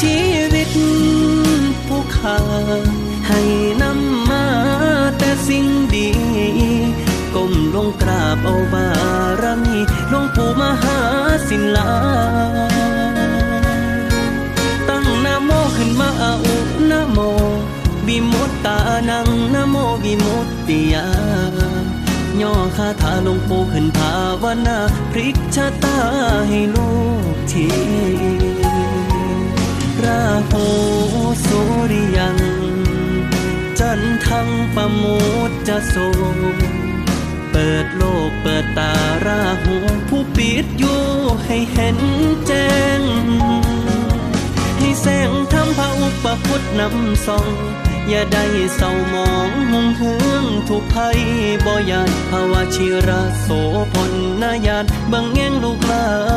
ชีวิตผู้ขาให้นำมาแต่สิ่งดีก้มลงกราบเอาบารมีหลวงปู่มหาศิลาตั้งนะโมขึ้นมาอาอุนะโมบิมุตตานังนะโมบิมุตติยาย่อคาถาหลวงปู่ขึ้นภาวนาพลิกชะตาให้ลูก นทั้งปมุตจะโสเปิดโลกเปิดตาราหูผู้ปิดอยู่ให้เห็นแจ้ง ให้แสงทำพระอุปพุทธนำส่อง อย่าได้เศร้ามองหุงเฮืองทุกภัยบ่ยานภาวะชิระโสพลนายานบังแง่งลูกหลาน